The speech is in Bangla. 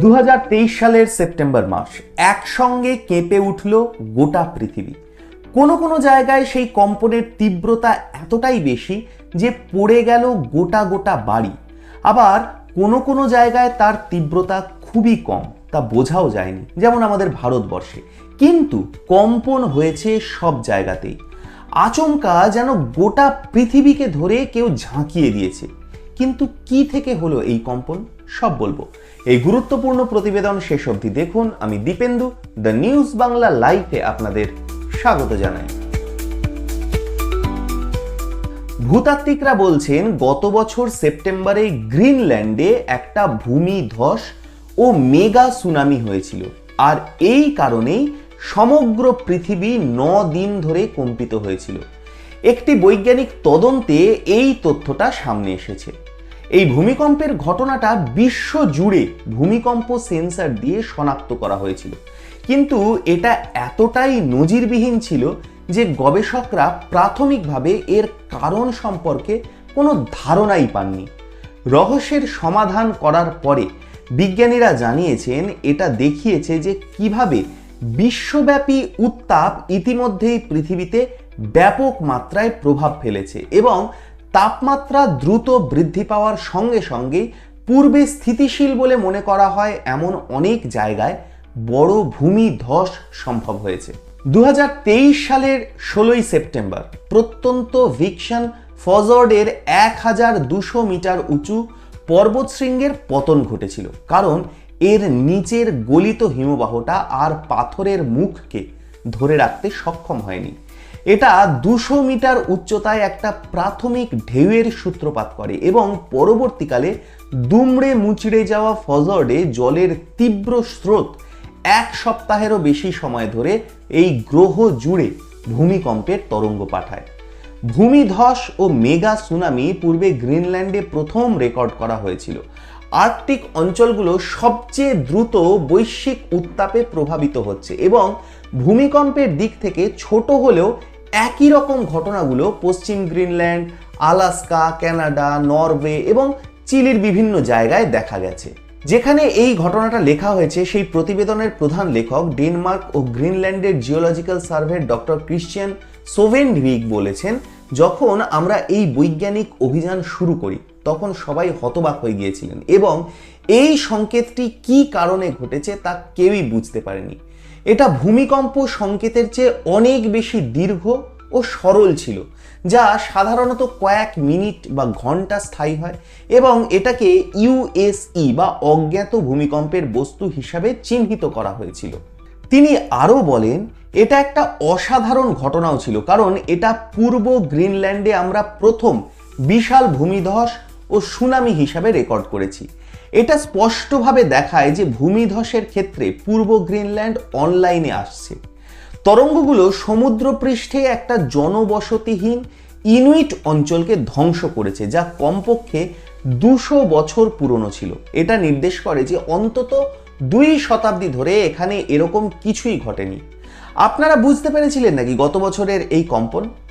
দু হাজার তেইশ সালের সেপ্টেম্বর মাস একসঙ্গে কেঁপে উঠল গোটা পৃথিবী। কোনো কোনো জায়গায় সেই কম্পনের তীব্রতা এতটাই বেশি যে পড়ে গেল গোটা গোটা বাড়ি। আবার কোনো কোনো জায়গায় তার তীব্রতা খুবই কম, তা বোঝাও যায়নি, যেমন আমাদের ভারতবর্ষে। কিন্তু কম্পন হয়েছে সব জায়গাতেই। আচমকা যেন গোটা পৃথিবীকে ধরে কেউ ঝাঁকিয়ে দিয়েছে। কিন্তু কি থেকে হলো এই কম্পন? সব বলব। এই গুরুত্বপূর্ণ প্রতিবেদন শেষ অবধি দেখুন। আমি দীপেন্দু দ্য নিউজ বাংলা লাইভে আপনাদের স্বাগত জানাই। ভূতাত্ত্বিকরা বলছেন, গত বছর সেপ্টেম্বরে গ্রিনল্যান্ডে একটা ভূমিধস ও মেগা সুনামি হয়েছিল। আর এই কারণেই সমগ্র পৃথিবী ন দিন ধরে কম্পিত হয়েছিল। একটি বৈজ্ঞানিক তদন্তে এই তথ্যটা সামনে এসেছে। এই ভূমিকম্পের ঘটনাটা বিশ্ব জুড়ে ভূমিকম্প সেন্সার দিয়ে শনাক্ত করা হয়েছিল। কিন্তু এটা এতটাই নজিরবিহীন ছিল যে গবেষকরা প্রাথমিকভাবে এর কারণ সম্পর্কে কোনো ধারণাই পাননি। রহস্যের সমাধান করার পরে বিজ্ঞানীরা জানিয়েছেন, এটা দেখিয়েছে যে কীভাবে বিশ্বব্যাপী উত্তাপ ইতিমধ্যেই পৃথিবীতে ব্যাপক মাত্রায় প্রভাব ফেলেছে এবং তাপমাত্রা দ্রুত বৃদ্ধি পাওয়ার সঙ্গে সঙ্গে পূর্বে স্থিতিশীল বলে মনে করা হয় এমন অনেক জায়গায় বড় ভূমি ধস সম্ভব হয়েছে। দু হাজার তেইশ সালের ষোলোই সেপ্টেম্বর প্রত্যন্ত ভিকশন ফজর্ডের এক হাজার দুশো মিটার উঁচু পর্বতশৃঙ্গের পতন ঘটেছিল, কারণ এর নিচের গলিত হিমবাহটা আর পাথরের মুখকে ধরে রাখতে সক্ষম হয়নি। এটা দুশো মিটার উচ্চতায় একটা প্রাথমিক ঢেউয়ের সূত্রপাত করে এবং পরবর্তীকালে দুমড়ে মুচড়ে যাওয়া ফজর্ডে জলের তীব্র স্রোত এক সপ্তাহেরও বেশি সময় ধরে এই গ্রহ জুড়ে ভূমিকম্পের তরঙ্গ পাঠায়। ভূমিধস ও মেগা সুনামি পূর্বে গ্রিনল্যান্ডে প্রথম রেকর্ড করা হয়েছিল। আর্কটিক অঞ্চলগুলো সবচেয়ে দ্রুত বৈশ্বিক উত্তাপে প্রভাবিত হচ্ছে এবং ভূমিকম্পের দিক থেকে ছোট হলেও একই রকম ঘটনাগুলো পশ্চিম গ্রিনল্যান্ড, আলাস্কা, ক্যানাডা, নরওয়ে এবং চিলির বিভিন্ন জায়গায় দেখা গেছে। যেখানে এই ঘটনাটা লেখা হয়েছে, সেই প্রতিবেদনের প্রধান লেখক ডেনমার্ক ও গ্রিনল্যান্ডের জিওলজিক্যাল সার্ভের ডক্টর ক্রিশ্চিয়ান সোভেন সোভেনভিক বলেছেন, যখন আমরা এই বৈজ্ঞানিক অভিযান শুরু করি, তখন সবাই হতবাক হয়ে গিয়েছিলেন এবং এই সংকেতটি কি কারণে ঘটেছে তা কেউই বুঝতে পারেনি। এটা ভূমিকম্প সংকেতের চেয়ে অনেক বেশি দীর্ঘ ও সরল ছিল, যা সাধারণত কয়েক মিনিট বা ঘণ্টা স্থায়ী হয় এবং এটাকে ইউএসই বা অজ্ঞাত ভূমিকম্পের বস্তু হিসাবে চিহ্নিত করা হয়েছিল। তিনি আরও বলেন, এটা একটা অসাধারণ ঘটনাও ছিল, কারণ এটা পূর্ব গ্রিনল্যান্ডে আমরা প্রথম বিশাল ভূমিধস ও সুনামি হিসাবে রেকর্ড করেছি। এটা স্পষ্টভাবে দেখায় যে ভূমিধসের ক্ষেত্রে পূর্ব গ্রিনল্যান্ড অনলাইনে আসছে। তরঙ্গগুলো সমুদ্রপৃষ্ঠে একটা জনবসতিহীন ইনুইট অঞ্চলকে ধ্বংস করেছে, যা কমপক্ষে দুশো বছর পুরনো ছিল। এটা নির্দেশ করে যে অন্তত দুই শতাব্দী ধরে এখানে এরকম কিছুই ঘটেনি। আপনারা বুঝতে পেরেছিলেন নাকি গত বছরের এই কম্পন?